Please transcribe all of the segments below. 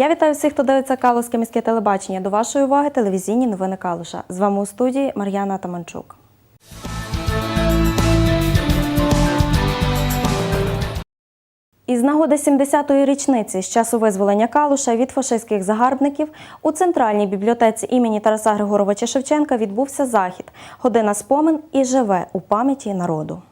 Я вітаю всіх, хто дивиться Калузьке міське телебачення. До вашої уваги телевізійні новини Калуша. З вами у студії Мар'яна Таманчук. Із нагоди 70-ї річниці з часу визволення Калуша від фашистських загарбників у центральній бібліотеці імені Тараса Григоровича Шевченка відбувся захід Година спомин і живе у пам'яті народу.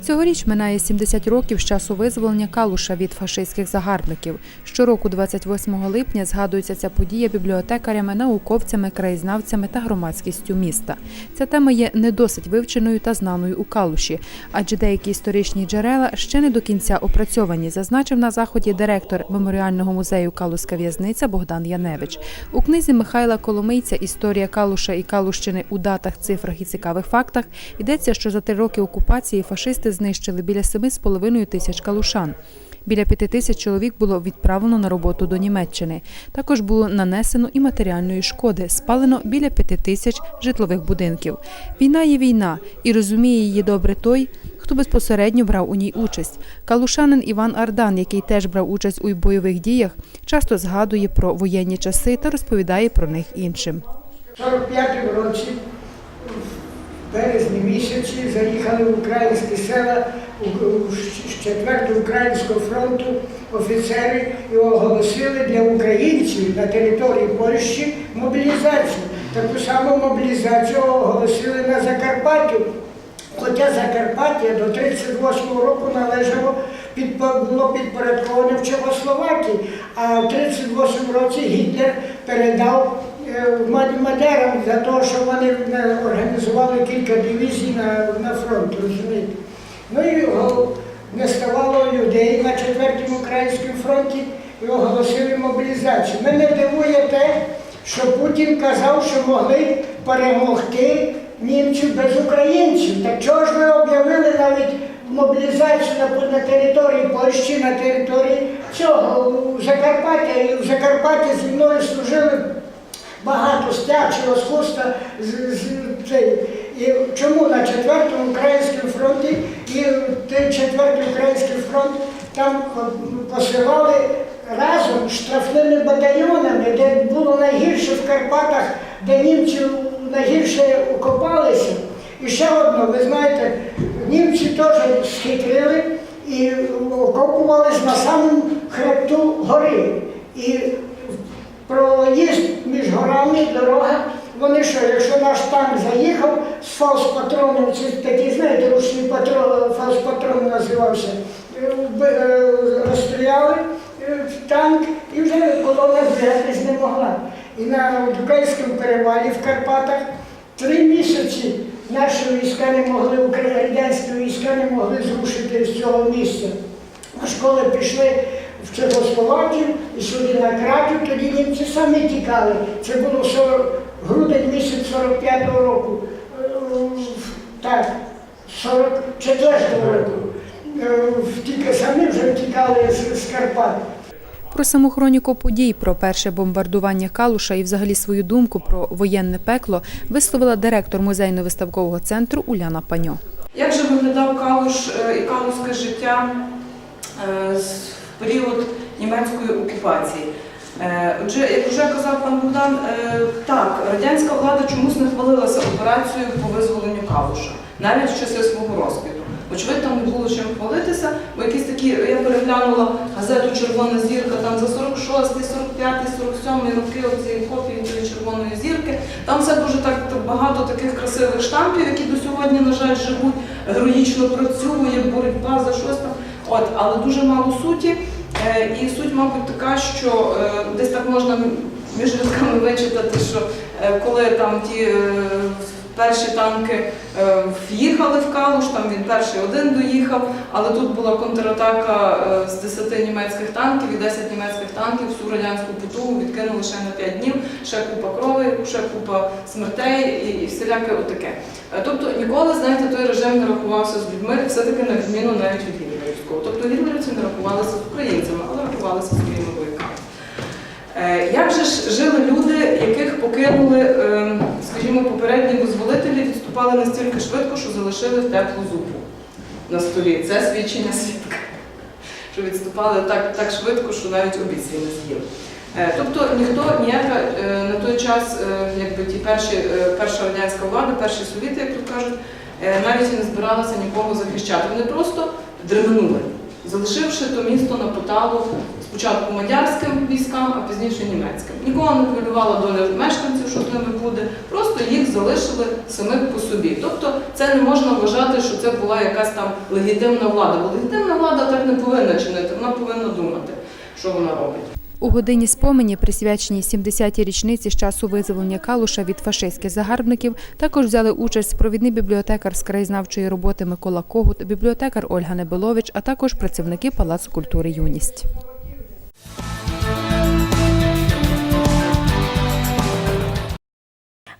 Цьогоріч минає 70 років з часу визволення Калуша від фашистських загарбників. Щороку, 28 липня, згадується ця подія бібліотекарями, науковцями, краєзнавцями та громадськістю міста. Ця тема є не досить вивченою та знаною у Калуші, адже деякі історичні джерела ще не до кінця опрацьовані, зазначив на заході директор меморіального музею Калуська в'язниця Богдан Яневич. У книзі Михайла Коломийця Історія Калуша і Калущини у датах, цифрах і цікавих фактах йдеться, що за три роки окупації фашисти знищили біля 7,5 тисяч калушан. Біля п'яти тисяч чоловік було відправлено на роботу до Німеччини. Також було нанесено і матеріальної шкоди, спалено біля п'яти тисяч житлових будинків. Війна є війна, і розуміє її добре той, хто безпосередньо брав у ній участь. Калушанин Іван Ардан, який теж брав участь у бойових діях, часто згадує про воєнні часи та розповідає про них іншим. 45-му році, березні місяці, заїхали в українські села з 4-го Українського фронту офіцери і оголосили для українців на території Польщі мобілізацію. Таку саму мобілізацію оголосили на Закарпаттю. Хоча Закарпаття до 38-го року належало під, було підпорядковане в Чехословакії, а в 38 році Гітлер передав Мадерам за те, що вони е, організували кілька дивізій на, на фронт, розумієте. Ну і не ставало людей на 4-му українському фронті і оголосили мобілізацію. Мене дивує те, що Путін казав, що могли перемогти німців без українців. Так чого ж ви об'явили навіть мобілізацію на, на території Польщі, на території цього Закарпаття? І в Закарпатті зі мною служили багато стячого скуста з, з цей. І чому на 4-му українському фронті і 4-й український фронт там посилали разом штрафними батальйонами, де було найгірше в Карпатах, де німці найгірше окопалися. І ще одно, ви знаєте, німці теж схитрили і окопувались на самому хребту гори. І проїзд між горами, дорога. Вони що, якщо наш танк заїхав з фалс-патроном, чи такі, знаєте, ручний патрон, фалс-патрон називався, е, е, розстріляли е, танк і вже колона двигатись не могла. І на Дукайському перевалі в Карпатах три місяці наші війська не могли, радянські війська не могли зрушити з цього місця. А школи пішли в Чехословакію і сюди на Краків, тоді німці самі тікали. Це було 40, грудень місяць 45-го року. Е, Так, 44-го року. Е, Тільки самі вже втікали з, з Карпат. Про саму хроніку подій, про перше бомбардування Калуша і взагалі свою думку про воєнне пекло висловила директор музейно-виставкового центру Уляна Паньо. Як же виглядав Калуш е, і калузьке життя з- період німецької окупації? Е, Отже, як вже казав пан Богдан, е, так, радянська влада чомусь не хвалилася операцією по визволенню Калуша, навіть в часи свого розквіту. Очевидно, там не було чим хвалитися, бо якісь такі, я переглянула газету Червона зірка там за 46, 45, 47 роки оцієї копії цієї червоної зірки. Там все дуже так багато таких красивих штампів, які до сьогодні, на жаль, живуть, героїчно працює, боротьба за щось там. От, але дуже мало суті. Е, І суть, мабуть, така, що е, десь так можна між рядками вичитати, що е, коли там ті перші танки в'їхали в Калуш, там він перший один доїхав, але тут була контратака з 10 німецьких танків і 10 німецьких танків всю радянську потугу відкинули ще на 5 днів, ще купа крові, ще купа смертей і, і всіляке отаке. Тобто ніколи, знаєте, той режим не рахувався з людьми, все-таки на відміну навіть від гітлерівського. Тобто гітлерівці не рахувалися з українцями, але рахувалися своїми вояками. Е, Як же ж жили люди, яких покинули, е, скажімо, попередні визволителі, відступали настільки швидко, що залишили теплу зупу на столі? Це свідчення свідка. Що відступали так, так швидко, що навіть обід свій не з'їли. Е, Тобто ніхто ніяка е, на той час, якби ті перші, перша радянська влада, перші совіти, як тут кажуть, навіть не збиралася нікого захищати. Вони просто дременули, залишивши то місто на поталу спочатку мадярським військам, а пізніше німецьким. Нікого не хвилювала доля мешканців, що з ними буде. Просто їх залишили самих по собі. Тобто це не можна вважати, що це була якась там легітимна влада. Бо легітимна влада так не повинна чинити, вона повинна думати, що вона робить. У годині спомені, присвяченій 70-й річниці з часу визволення Калуша від фашистських загарбників, також взяли участь провідний бібліотекар з краєзнавчої роботи Микола Когут, бібліотекар Ольга Небелович, а також працівники Палацу культури Юність.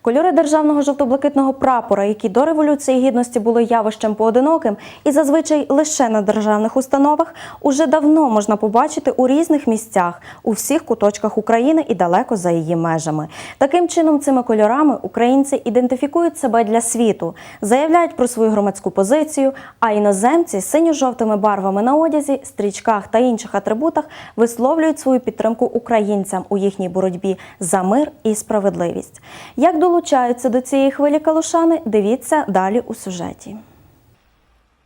Кольори державного жовто-блакитного прапора, які до революції гідності були явищем поодиноким і зазвичай лише на державних установах, уже давно можна побачити у різних місцях, у всіх куточках України і далеко за її межами. Таким чином, цими кольорами українці ідентифікують себе для світу, заявляють про свою громадську позицію, а іноземці синьо-жовтими барвами на одязі, стрічках та інших атрибутах висловлюють свою підтримку українцям у їхній боротьбі за мир і справедливість. Як долучаються до цієї хвилі калушани, дивіться далі у сюжеті.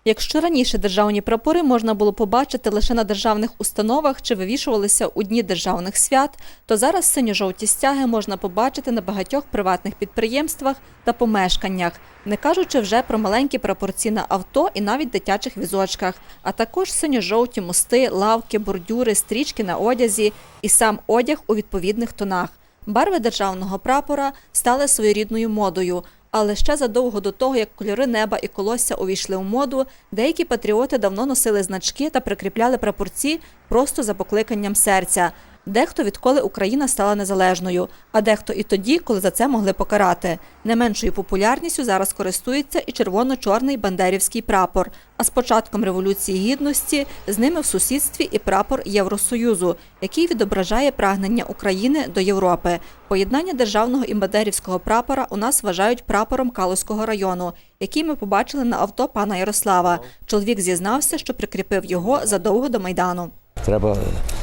Якщо раніше державні прапори можна було побачити лише на державних установах чи вивішувалися у дні державних свят, то зараз синьо-жовті стяги можна побачити на багатьох приватних підприємствах та помешканнях, не кажучи вже про маленькі прапорці на авто і навіть дитячих візочках, а також синьо-жовті мости, лавки, бордюри, стрічки на одязі і сам одяг у відповідних тонах. Барви державного прапора стали своєрідною модою. Але ще задовго до того, як кольори неба і колосся увійшли у моду, деякі патріоти давно носили значки та прикріпляли прапорці просто за покликанням серця. Дехто відколи Україна стала незалежною, а дехто і тоді, коли за це могли покарати. Не меншою популярністю зараз користується і червоно-чорний бандерівський прапор. А з початком Революції Гідності з ними в сусідстві і прапор Євросоюзу, який відображає прагнення України до Європи. Поєднання державного і бандерівського прапора у нас вважають прапором Калузького району, який ми побачили на авто пана Ярослава. Чоловік зізнався, що прикріпив його задовго до Майдану. Треба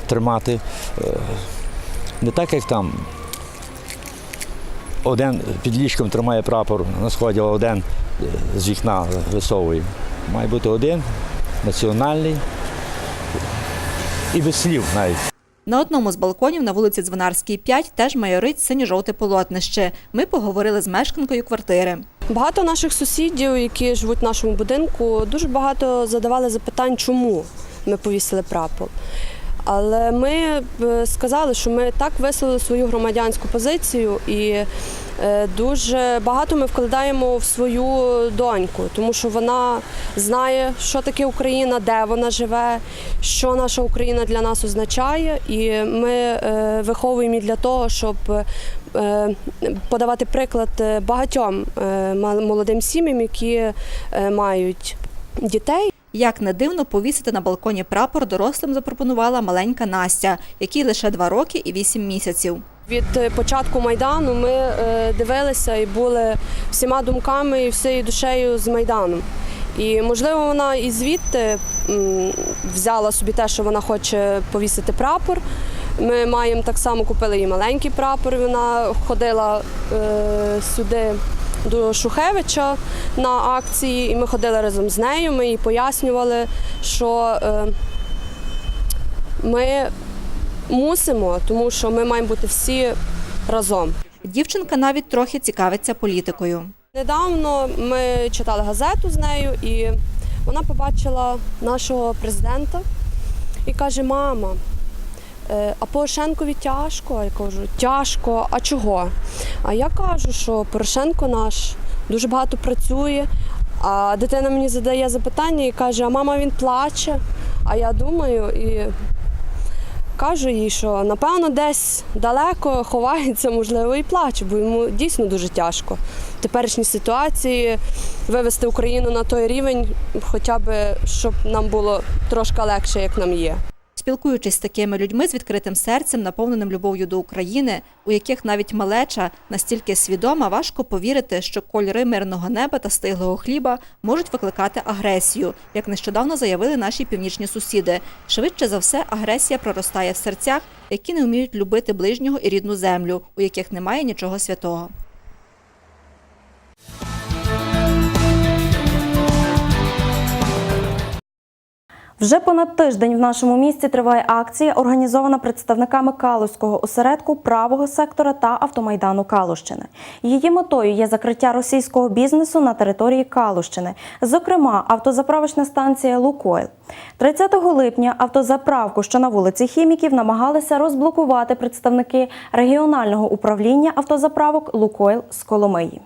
тримати е, не так, як там. Один під ліжком тримає прапор на сході, а один е, з вікна висовує. Має бути один національний і без слів навіть. На одному з балконів на вулиці Дзвонарській, 5 теж майорить синьо-жовте полотнище. Ми поговорили з мешканкою квартири. Багато наших сусідів, які живуть в нашому будинку, дуже багато задавали запитань, чому ми повісили прапор. Але ми е, сказали, що ми так висловили свою громадянську позицію і е, дуже багато ми вкладаємо в свою доньку, тому що вона знає, що таке Україна, де вона живе, що наша Україна для нас означає. І ми е, виховуємо її для того, щоб подавати приклад багатьом молодим сім'ям, які мають дітей. Як не дивно, повісити на балконі прапор дорослим запропонувала маленька Настя, якій лише 2 роки і 8 місяців. Від е, початку майдану ми е, дивилися і були всіма думками і всією душею з майданом. І можливо, вона і звідти взяла собі те, що вона хоче повісити прапор. Ми маємо так само купили їй маленький прапор. Вона ходила е, сюди до Шухевича на акції, і ми ходили разом з нею. Ми їй пояснювали, що е, ми мусимо, тому що ми маємо бути всі разом. Дівчинка навіть трохи цікавиться політикою. Недавно ми читали газету з нею, і вона побачила нашого президента і каже: Мама, а Порошенкові тяжко. Я кажу, тяжко, а чого? А я кажу, що Порошенко наш дуже багато працює. А дитина мені задає запитання і каже: А мама він плаче. А я думаю і кажу їй, що напевно десь далеко ховається, можливо, і плаче, бо йому дійсно дуже тяжко в теперішній ситуації вивести Україну на той рівень, хоча б щоб нам було трошки легше, як нам є. Спілкуючись з такими людьми з відкритим серцем, наповненим любов'ю до України, у яких навіть малеча настільки свідома, важко повірити, що кольори мирного неба та стиглого хліба можуть викликати агресію, як нещодавно заявили наші північні сусіди. Швидше за все, агресія проростає в серцях, які не вміють любити ближнього і рідну землю, у яких немає нічого святого. Вже понад тиждень в нашому місті триває акція, організована представниками Калузького осередку правого сектора та автомайдану Калущини. Її метою є закриття російського бізнесу на території Калущини, зокрема автозаправочна станція Лукойл. 30 липня автозаправку, що на вулиці Хіміків, намагалися розблокувати представники регіонального управління автозаправок Лукойл з Коломиї.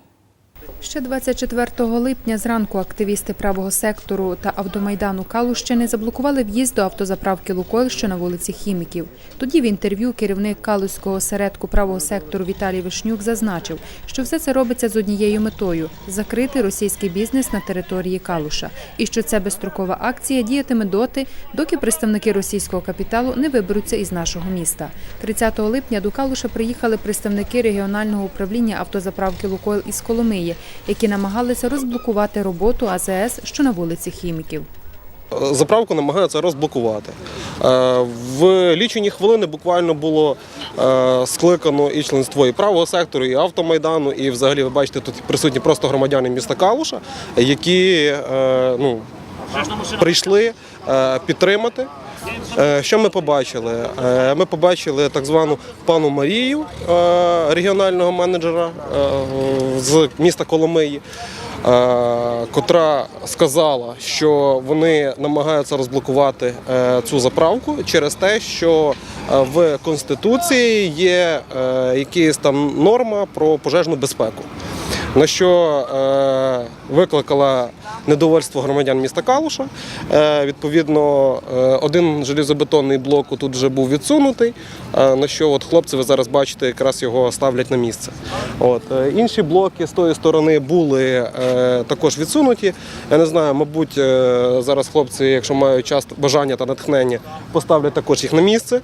Ще 24 липня зранку активісти правого сектору та автомайдану Калущини заблокували в'їзд до автозаправки «Лукойл», що на вулиці Хіміків. Тоді в інтерв'ю керівник Калузького осередку правого сектору Віталій Вишнюк зазначив, що все це робиться з однією метою – закрити російський бізнес на території Калуша. І що ця безстрокова акція діятиме доти, доки представники російського капіталу не виберуться із нашого міста. 30 липня до Калуша приїхали представники регіонального управління автозаправки «Лукойл» із Коломиї, які намагалися розблокувати роботу АЗС, що на вулиці Хіміків. Заправку намагаються розблокувати. Е, В лічені хвилини буквально було е, скликано і членство і правого сектору, і автомайдану, і взагалі ви бачите, тут присутні просто громадяни міста Калуша, які е, ну, прийшли підтримати. Е, Що ми побачили? Е, Ми побачили так звану пану Марію, е, регіонального менеджера з міста Коломиї, котра сказала, що вони намагаються розблокувати цю заправку через те, що в Конституції є якась там норма про пожежну безпеку. На що е, викликала недовольство громадян міста Калуша. Е, відповідно, е, один железобетонний блок тут вже був відсунутий. На що от хлопці, ви зараз бачите, якраз його ставлять на місце. От інші блоки з тої сторони були також відсунуті. Я не знаю, мабуть, зараз хлопці, якщо мають час, бажання та натхнення, поставлять також їх на місце.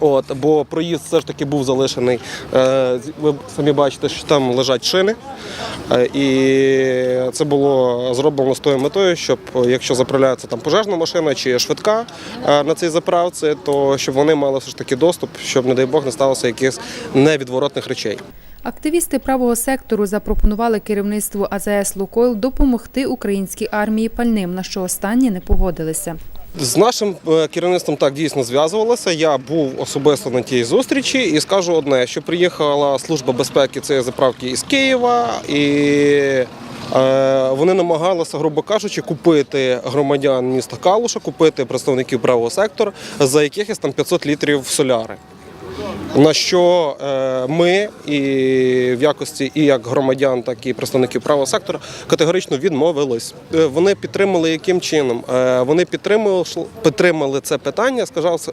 От, бо проїзд все ж таки був залишений. Е, Ви самі бачите, що там лежать шини. Е, І це було зроблено з тою метою, щоб якщо заправляється там пожежна машина чи швидка е, на цій заправці, то щоб вони мали все ж таки доступ, щоб, не дай Бог, не сталося якихось невідворотних речей. Активісти правого сектору запропонували керівництву АЗС «Лукойл» допомогти українській армії пальним, на що останні не погодилися. З нашим е, керівництвом так дійсно зв'язувалося. Я був особисто на тій зустрічі і скажу одне, що приїхала служба безпеки цієї заправки із Києва, і е, вони намагалися, грубо кажучи, купити громадян міста Калуша, купити представників правого сектору за якихось там 500 літрів соляри. На що е, ми і в якості і як громадян, так і представників правого сектору категорично відмовились. Е, Вони підтримали яким чином? Е, Вони підтримали, підтримали це питання,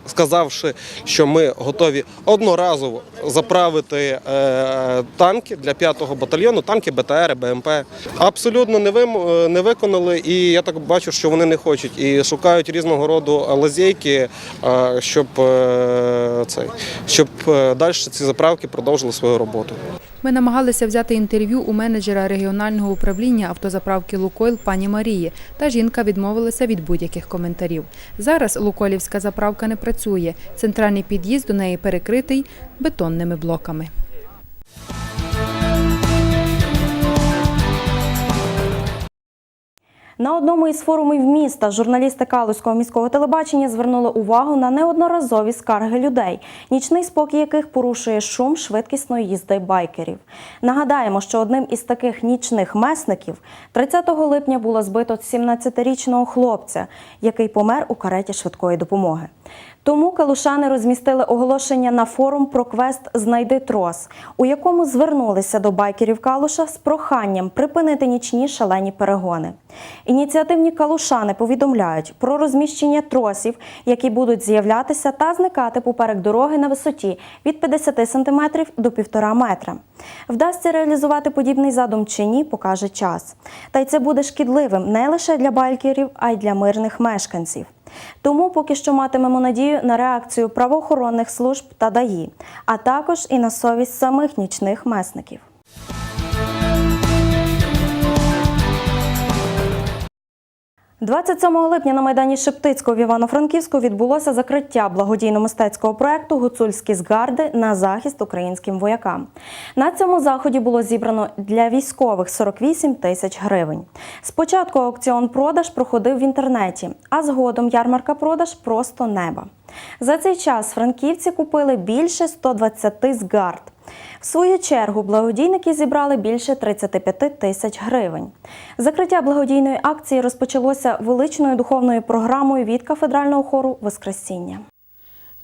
сказавши, що ми готові одноразово заправити танки для 5-го батальйону, танки БТР, БМП. Абсолютно не виконали, і я так бачу, що вони не хочуть і шукають різного роду лазейки, щоб цей, щоб е, далі ці заправки продовжили свою роботу. Ми намагалися взяти інтерв'ю у менеджера регіонального управління автозаправки «Лукойл» пані Марії, та жінка відмовилася від будь-яких коментарів. Зараз Лукойлівська заправка не працює. Центральний під'їзд до неї перекритий бетонними блоками. На одному із форумів міста журналісти Калузького міського телебачення звернули увагу на неодноразові скарги людей, нічний спокій яких порушує шум швидкісної їзди байкерів. Нагадаємо, що одним із таких нічних месників 30 липня було збито 17-річного хлопця, який помер у кареті швидкої допомоги. Тому калушани розмістили оголошення на форум про квест Знайди трос, у якому звернулися до байкерів Калуша з проханням припинити нічні шалені перегони. Ініціативні калушани повідомляють про розміщення тросів, які будуть з'являтися та зникати поперек дороги на висоті від 50 см до 1,5 метра. Вдасться реалізувати подібний задум чи ні, покаже час. Та й це буде шкідливим не лише для байкерів, а й для мирних мешканців. Тому поки що матимемо надію на реакцію правоохоронних служб та ДАІ, а також і на совість самих нічних месників. – 27 липня на майдані Шептицького в Івано-Франківську відбулося закриття благодійно-мистецького проекту Гуцульські згарди на захист українським воякам. На цьому заході було зібрано для військових 48 тисяч гривень. Спочатку аукціон-продаж проходив в інтернеті, а згодом ярмарка-продаж просто неба. За цей час франківці купили більше 120 згард. В свою чергу благодійники зібрали більше 35 тисяч гривень. Закриття благодійної акції розпочалося величною духовною програмою від кафедрального хору Воскресіння.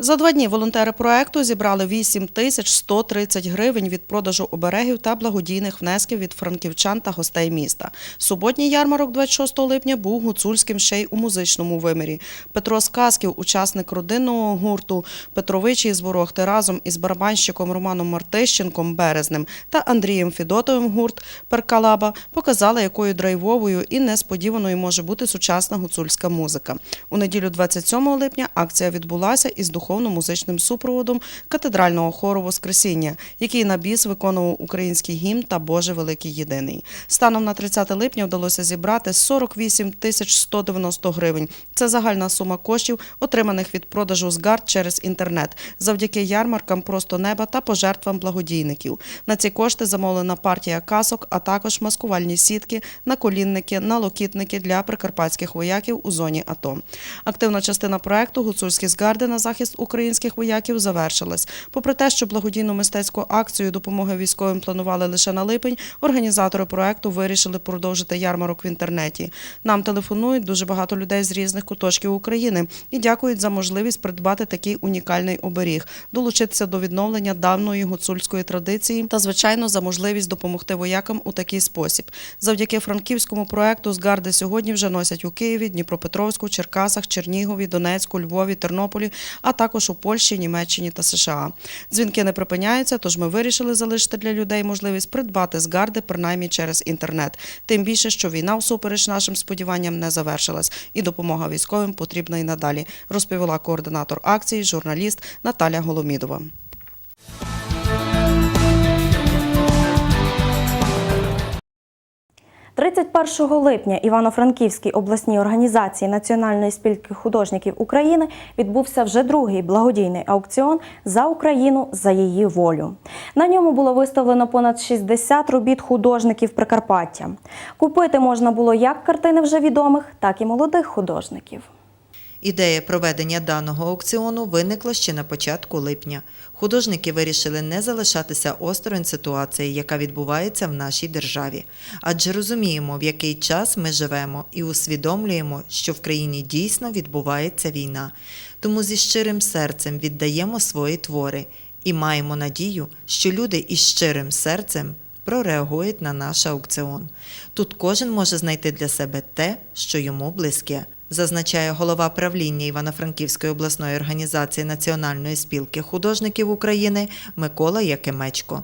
За два дні волонтери проекту зібрали 8 тисяч 130 гривень від продажу оберегів та благодійних внесків від франківчан та гостей міста. Суботній ярмарок 26 липня був гуцульським ще й у музичному вимірі. Петро Сказків, учасник родинного гурту Петровичі із Ворохти разом із барабанщиком Романом Мартищенком Березнем та Андрієм Фідотовим гурт Перкалаба показали, якою драйвовою і несподіваною може бути сучасна гуцульська музика. У неділю 27 липня акція відбулася із духовно-музичним супроводом катедрального хору Воскресіння, який на біс виконував український гімн та Боже Великий Єдиний. Станом на 30 липня вдалося зібрати 48 тисяч 190 гривень. Це загальна сума коштів, отриманих від продажу згард через інтернет, завдяки ярмаркам просто неба та пожертвам благодійників. На ці кошти замовлена партія касок, а також маскувальні сітки, наколінники, налокітники для прикарпатських вояків у зоні АТО. Активна частина проекту Гуцульські згарди на захист українських вояків завершилась. Попри те, що благодійну мистецьку акцію допомоги військовим планували лише на липень, організатори проекту вирішили продовжити ярмарок в інтернеті. Нам телефонують дуже багато людей з різних куточків України і дякують за можливість придбати такий унікальний оберіг, долучитися до відновлення давньої гуцульської традиції та, звичайно, за можливість допомогти воякам у такий спосіб. Завдяки франківському проекту згарди сьогодні вже носять у Києві, Дніпропетровську, Черкасах, Чернігові, Донецьку, Львові, Тернополі, а також у Польщі, Німеччині та США. Дзвінки не припиняються, тож ми вирішили залишити для людей можливість придбати згарди принаймні через інтернет. Тим більше, що війна, всупереч нашим сподіванням, не завершилась, і допомога військовим потрібна і надалі, розповіла координатор акції, журналіст Наталя Голомідова. – 31 липня Івано-Франківській обласній організації Національної спілки художників України відбувся вже другий благодійний аукціон за Україну за її волю. На ньому було виставлено понад 60 робіт художників Прикарпаття. Купити можна було як картини вже відомих, так і молодих художників. Ідея проведення даного аукціону виникла ще на початку липня. Художники вирішили не залишатися осторонь ситуації, яка відбувається в нашій державі, адже розуміємо, в який час ми живемо, і усвідомлюємо, що в країні дійсно відбувається війна. Тому зі щирим серцем віддаємо свої твори і маємо надію, що люди із щирим серцем прореагують на наш аукціон. Тут кожен може знайти для себе те, що йому близьке зазначає голова правління Івано-Франківської обласної організації Національної спілки художників України Микола Якимечко.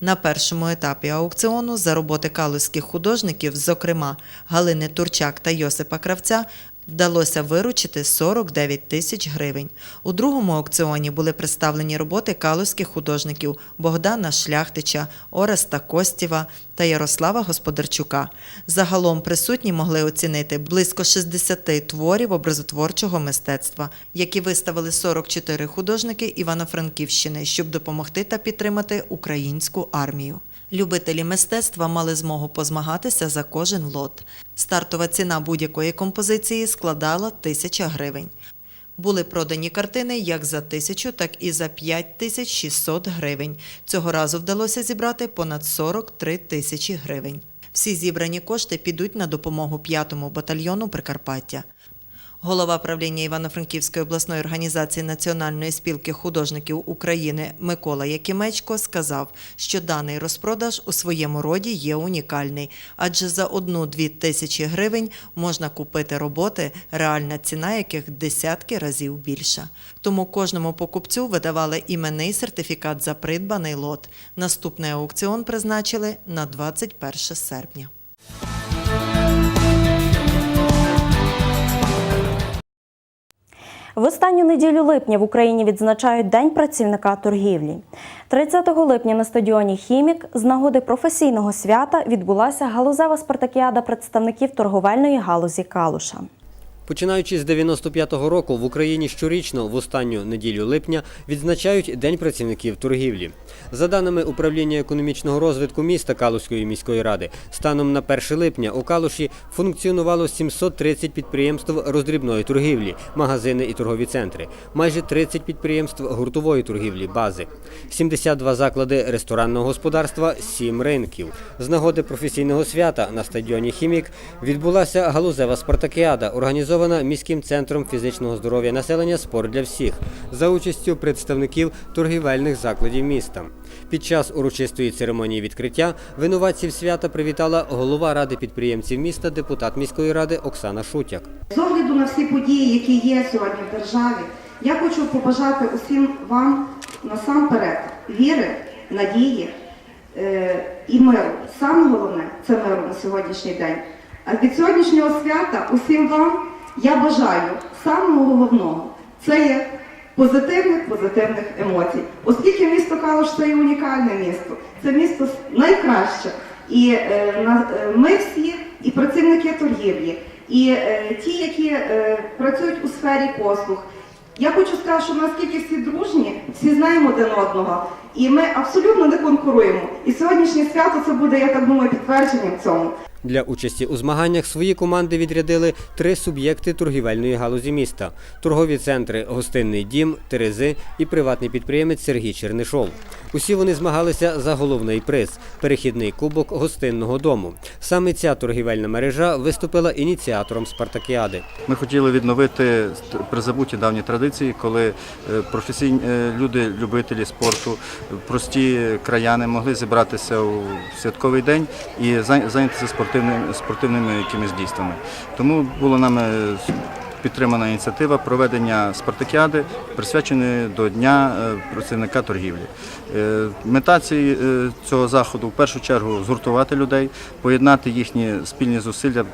На першому етапі аукціону за роботи калузьких художників, зокрема Галини Турчак та Йосипа Кравця, вдалося виручити 49 тисяч гривень. У другому аукціоні були представлені роботи калузьких художників Богдана Шляхтича, Ореста Костєва та Ярослава Господарчука. Загалом присутні могли оцінити близько 60 творів образотворчого мистецтва, які виставили 44 художники Івано-Франківщини, щоб допомогти та підтримати українську армію. Любителі мистецтва мали змогу позмагатися за кожен лот. Стартова ціна будь-якої композиції складала тисяча гривень. Були продані картини як за тисячу, так і за 5600 гривень. Цього разу вдалося зібрати понад 43 тисячі гривень. Всі зібрані кошти підуть на допомогу 5-му батальйону Прикарпаття. Голова правління Івано-Франківської обласної організації Національної спілки художників України Микола Якимечко сказав, що даний розпродаж у своєму роді є унікальний, адже за одну-дві тисячі гривень можна купити роботи, реальна ціна яких десятки разів більша. Тому кожному покупцю видавали іменний сертифікат за придбаний лот. Наступний аукціон призначили на 21 серпня. В останню неділю липня в Україні відзначають День працівника торгівлі. 30 липня на стадіоні Хімік з нагоди професійного свята відбулася галузева спартакіада представників торговельної галузі Калуша. Починаючи з 95-го року в Україні щорічно в останню неділю липня відзначають День працівників торгівлі. За даними управління економічного розвитку міста Калуської міської ради, станом на 1 липня у Калуші функціонувало 730 підприємств роздрібної торгівлі, магазини і торгові центри, майже 30 підприємств гуртової торгівлі, бази, 72 заклади ресторанного господарства, 7 ринків. З нагоди професійного свята на стадіоні Хімік відбулася галузева спартакіада, організована міським центром фізичного здоров'я населення Спорт для всіх за участю представників торгівельних закладів міста. Під час урочистої церемонії відкриття винуватців свята привітала голова ради підприємців міста, депутат міської ради Оксана Шутяк. З огляду на всі події, які є сьогодні в державі, я хочу побажати усім вам насамперед віри, надії е, і миру. Саме головне це миру на сьогоднішній день. А від сьогоднішнього свята усім вам я бажаю самого головного це є позитивних позитивних емоцій. Оскільки місто Калуш це є унікальне місто, це місто найкраще. І е, е, ми всі, і працівники торгівлі, і е, ті, які е, працюють у сфері послуг. Я хочу сказати, що наскільки всі дружні, всі знаємо один одного, і ми абсолютно не конкуруємо. І сьогоднішнє свято це буде, я так думаю, підтвердженням цьому. Для участі у змаганнях свої команди відрядили три суб'єкти торгівельної галузі міста: торгові центри Гостинний дім, Терези і приватний підприємець Сергій Чернишов. Усі вони змагалися за головний приз перехідний кубок гостинного дому. Саме ця торгівельна мережа виступила ініціатором спартакіади. Ми хотіли відновити призабуті давні традиції, коли е, професійні е, люди, любителі спорту, прості краяни могли зібратися у святковий день і зай- зайнятися спортивними, спортивними якимись дійствами. Тому була нами підтримана ініціатива проведення спартакіади, присвяченої до Дня е, працівника торгівлі. Е, Мета е, цього заходу в першу чергу згуртувати людей, поєднати їхні спільні зусилля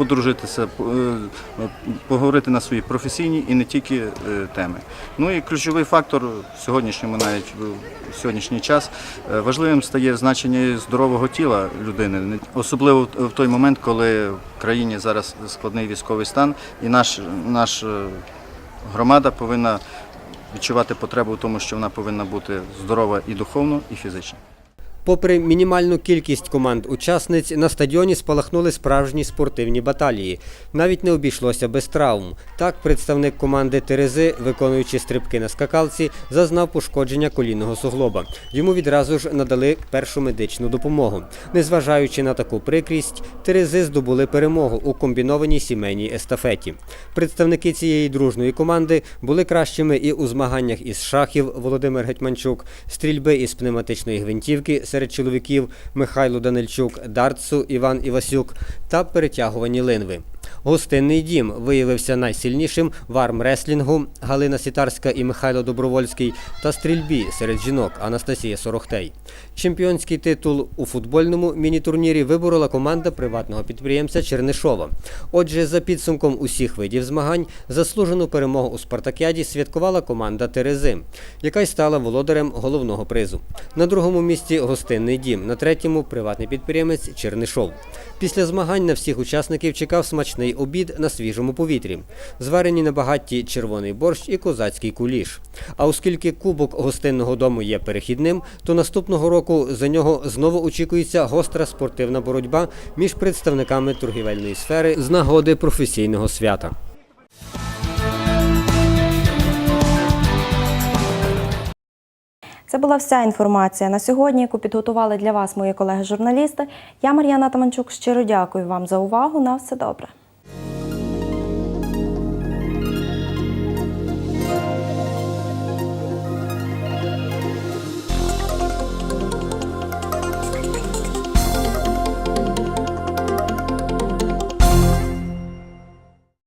подружитися, е, поговорити на свої професійні і не тільки е, теми. Ну і ключовий фактор в сьогоднішньому, навіть в сьогоднішній час, е, важливим стає значення здорового тіла людини, особливо в- той момент, коли в країні зараз складний військовий стан, і наш, наш громада повинна відчувати потребу в тому, що вона повинна бути здорова і духовно, і фізично. Попри мінімальну кількість команд-учасниць, на стадіоні спалахнули справжні спортивні баталії. Навіть не обійшлося без травм. Так, представник команди Терези, виконуючи стрибки на скакалці, зазнав пошкодження колінного суглоба. Йому відразу ж надали першу медичну допомогу. Незважаючи на таку прикрість, Терези здобули перемогу у комбінованій сімейній естафеті. Представники цієї дружної команди були кращими і у змаганнях із шахів Володимир Гетьманчук, стрільби із пневматичної гвинтівки серед чоловіків Михайло Данильчук, дартсу Іван Івасюк та перетягувані линви. Гостинний дім виявився найсильнішим в армреслінгу Галина Сітарська і Михайло Добровольський та стрільбі серед жінок Анастасія Сорохтей. Чемпіонський титул у футбольному міні-турнірі виборола команда приватного підприємця Чернишова. Отже, за підсумком усіх видів змагань заслужену перемогу у спартакіаді святкувала команда Терези, яка й стала володарем головного призу. На другому місці гостинний дім, на третьому приватний підприємець Чернишов. Після змагань на всіх учасників чекав смачний обід на свіжому повітрі, зварені на багатті червоний борщ і козацький куліш. А оскільки кубок гостинного дому є перехідним, то наступного року за нього знову очікується гостра спортивна боротьба між представниками торгівельної сфери з нагоди професійного свята. Це була вся інформація на сьогодні, яку підготували для вас мої колеги-журналісти. Я Мар'яна Таманчук. Щиро дякую вам за увагу. На все добре.